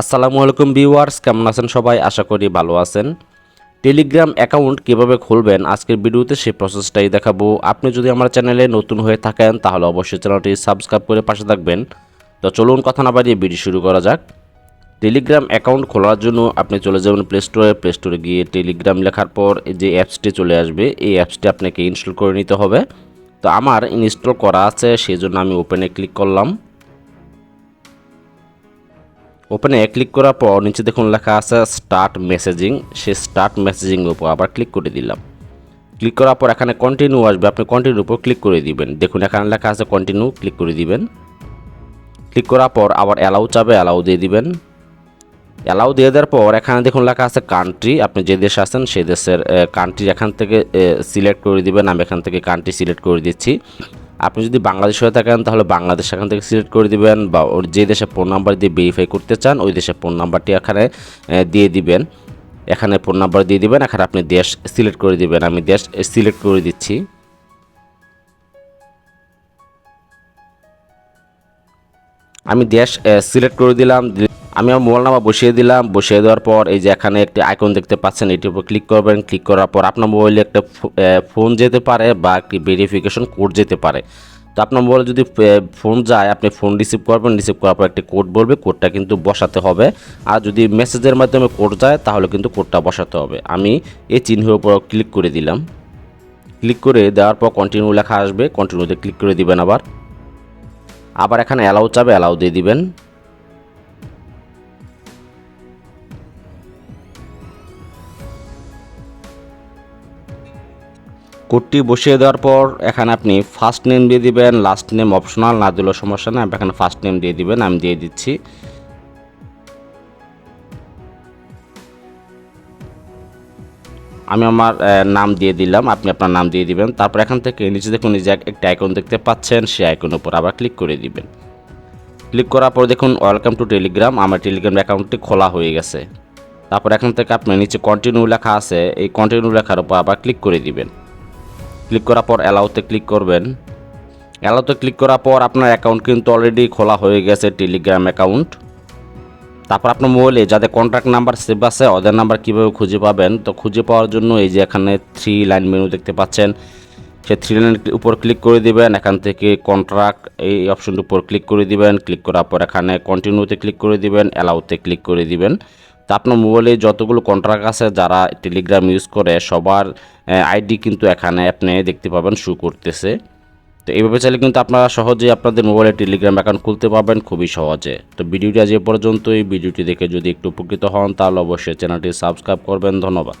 আসসালামু আলাইকুম ভিউয়ার্স, কেমন আছেন সবাই? আশা করি ভালো আছেন। টেলিগ্রাম অ্যাকাউন্ট কীভাবে খুলবেন? আজকের ভিডিওতে সেই প্রসেসটাই দেখাবো। আপনি যদি আমার চ্যানেলে নতুন হয়ে থাকেন, তাহলে অবশ্যই চ্যানেলটি সাবস্ক্রাইব করে পাশে থাকবেন। তো চলুন কথা না বাড়িয়ে ভিডিও শুরু করা যাক। টেলিগ্রাম অ্যাকাউন্ট খোলার জন্য আপনি চলে যাবেন প্লে স্টোরে প্লে স্টোরে গিয়ে টেলিগ্রাম লেখার পর যে অ্যাপসটি চলে আসবে, এই অ্যাপসটি আপনাকে ইনস্টল করে নিতে হবে। তো আমার ইনস্টল করা আছে সেই জন্য আমি ওপেনে ক্লিক করলাম। ওপেনে ক্লিক করার পর নিচে দেখুন লেখা আছে স্টার্ট মেসেজিং সে স্টার্ট মেসেজিং উপর আবার ক্লিক করে দিলাম। ক্লিক করার পর এখানে কন্টিনিউ আসবে, আপনি কন্টিনিউ উপর ক্লিক করে দিবেন। দেখুন এখানে লেখা আছে কন্টিনিউ ক্লিক করে দিবেন। ক্লিক করার পর আবার অ্যালাউ চাবে অ্যালাউ দিয়ে দিবেন। অ্যালাউ দিয়ে দেওয়ার পর এখানে দেখুন লেখা আছে কান্ট্রি আপনি যে দেশে আছেন সেই দেশের কান্ট্রি এখান থেকে সিলেক্ট করে দিবেন। আমি এখান থেকে কান্ট্রি সিলেক্ট করে দিচ্ছি। আপনি যদি বাংলাদেশ হয়ে থাকেন, তাহলে বাংলাদেশ এখান থেকে সিলেক্ট করে দিবেন বা ওর যে দেশে ফোন নাম্বার দিয়ে ভেরিফাই করতে চান, ওই দেশের ফোন নাম্বারটি এখানে দিয়ে দিবেন। এখানে ফোন নাম্বার দিয়ে দিবেন, এখানে আপনি দেশ সিলেক্ট করে দিবেন। আমি দেশ সিলেক্ট করে দিচ্ছি। আমি দেশ সিলেক্ট করে দিলাম আমি আমার মোবাইল নাম্বার বসিয়ে দিলাম। বসিয়ে দেওয়ার পর এই যে এখানে একটি আইকন দেখতে পাচ্ছেন এটির উপর ক্লিক করবেন। ক্লিক করার পর আপনার মোবাইলে একটা ফোন যেতে পারে বা একটি ভেরিফিকেশন কোড যেতে পারে। তো আপনার মোবাইলে যদি ফোন যায়, আপনি ফোন রিসিভ করবেন। রিসিভ করার পর একটি কোড বলবে কোডটা কিন্তু বসাতে হবে। আর যদি মেসেজের মাধ্যমে কোড যায়, তাহলে কিন্তু কোডটা বসাতে হবে। আমি এই চিহ্নের উপর ক্লিক করে দিলাম। ক্লিক করে দেওয়ার পর কন্টিনিউ লেখা আসবে। কন্টিনিউতে ক্লিক করে দিবেন আবার। আবার এখানে অ্যালাউ চাবে অ্যালাউ দিয়ে দিবেন। কোডটি বসিয়ে দেওয়ার পর এখানে আপনি ফার্স্ট নেম দিয়ে দিবেন লাস্ট নেম অপশনাল না দিলেও সমস্যা নেই। আপনি এখানে ফার্স্ট নেম দিয়ে দিবেন, আমি দিয়ে দিচ্ছি। আমি আমার নাম দিয়ে দিলাম, আপনি আপনার নাম দিয়ে দিবেন। তারপর এখান থেকে নিচে দেখুন যে একটা আইকন দেখতে পাচ্ছেন, সেই আইকনের উপর আবার ক্লিক করে দিবেন। ক্লিক করার পর দেখুন ওয়েলকাম টু টেলিগ্রাম আমার টেলিগ্রাম অ্যাকাউন্টটি খোলা হয়ে গেছে। তারপর এখান থেকে আপনি নিচে কন্টিনিউ লেখা আছে, এই কন্টিনিউ লেখার উপর আবার ক্লিক করে দিবেন। ক্লিক করার পর অ্যালাউতে ক্লিক করবেন। অ্যালাউতে ক্লিক করার পর আপনার অ্যাকাউন্ট কিন্তু অলরেডি খোলা হয়ে গেছে টেলিগ্রাম অ্যাকাউন্ট তারপর আপনার মোবাইলে যাদের কন্ট্যাক্ট নাম্বার সেভ আছে, ওদের নাম্বার কীভাবে খুঁজে পাবেন? তো খুঁজে পাওয়ার জন্য এই যে এখানে থ্রি লাইন মেনু দেখতে পাচ্ছেন। সে থ্রি লাইনের উপর ক্লিক করে দিবেন, এখান থেকে কন্ট্রাক্ট এই অপশনটির উপর ক্লিক করে দিবেন। ক্লিক করার পর এখানে কন্টিনিউতে ক্লিক করে দিবেন অ্যালাউতে ক্লিক করে দিবেন। তো আপনার মোবাইলে যতগুলো কন্ট্রাক্ট আছে যারা টেলিগ্রাম ইউজ করে, সবার আইডি কিন্তু এখানে আপনি দেখতে পাবেন শু করতেছে। তো এইভাবে চাইলে কিন্তু আপনারা সহজেই আপনাদের মোবাইলে টেলিগ্রাম অ্যাকাউন্ট খুলতে পারবেন, খুবই সহজে। তো ভিডিওটি আজ এ পর্যন্ত এই ভিডিওটি দেখে যদি একটু উপকৃত হন, তাহলে অবশ্যই চ্যানেলটি সাবস্ক্রাইব করবেন। ধন্যবাদ।